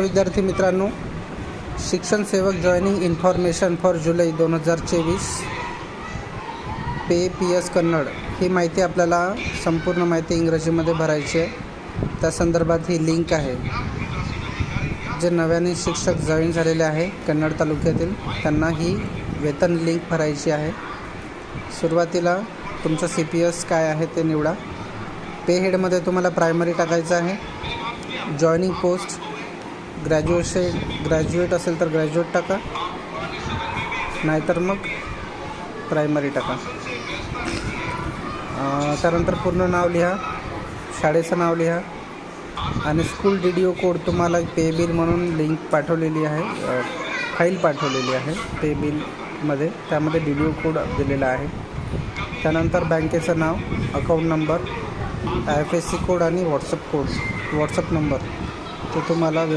विद्यार्थी मित्रांनो शिक्षण सेवक जॉईनिंग इन्फॉर्मेशन फॉर जुलै दोन हजार चोवीस पे पी एस कन्नड. ही माहिती आपल्याला संपूर्ण माहिती इंग्रजीमध्ये भरायची आहे. त्या संदर्भात ही लिंक आहे. जे नव्याने शिक्षक जॉईन झालेले आहे कन्नड तालुक्यातील त्यांना ही वेतन लिंक भरायची आहे. सुरुवातीला तुमचं सी पी एस काय आहे ते निवडा. पे हेडमध्ये तुम्हाला प्रायमरी टाकायचं आहे. जॉईनिंग पोस्ट ग्रॅज्युएशन ग्रॅज्युएट असेल तर ग्रॅज्युएट टाका. नाहीतर मग प्रायमरी टाका. त्यानंतर पूर्ण नाव लिहा. शाळेचं नाव लिहा. आणि school D D O code तुम्हाला पे बिल म्हणून लिंक पाठवलेली आहे. फाईल पाठवलेली आहे पे बिलमध्ये त्यामध्ये डी डी ओ कोड दिलेला आहे. त्यानंतर बँकेचं नाव account number I F S C code आणि व्हॉट्सअप कोड व्हॉट्सअप नंबर ते तुम्हाला व्यव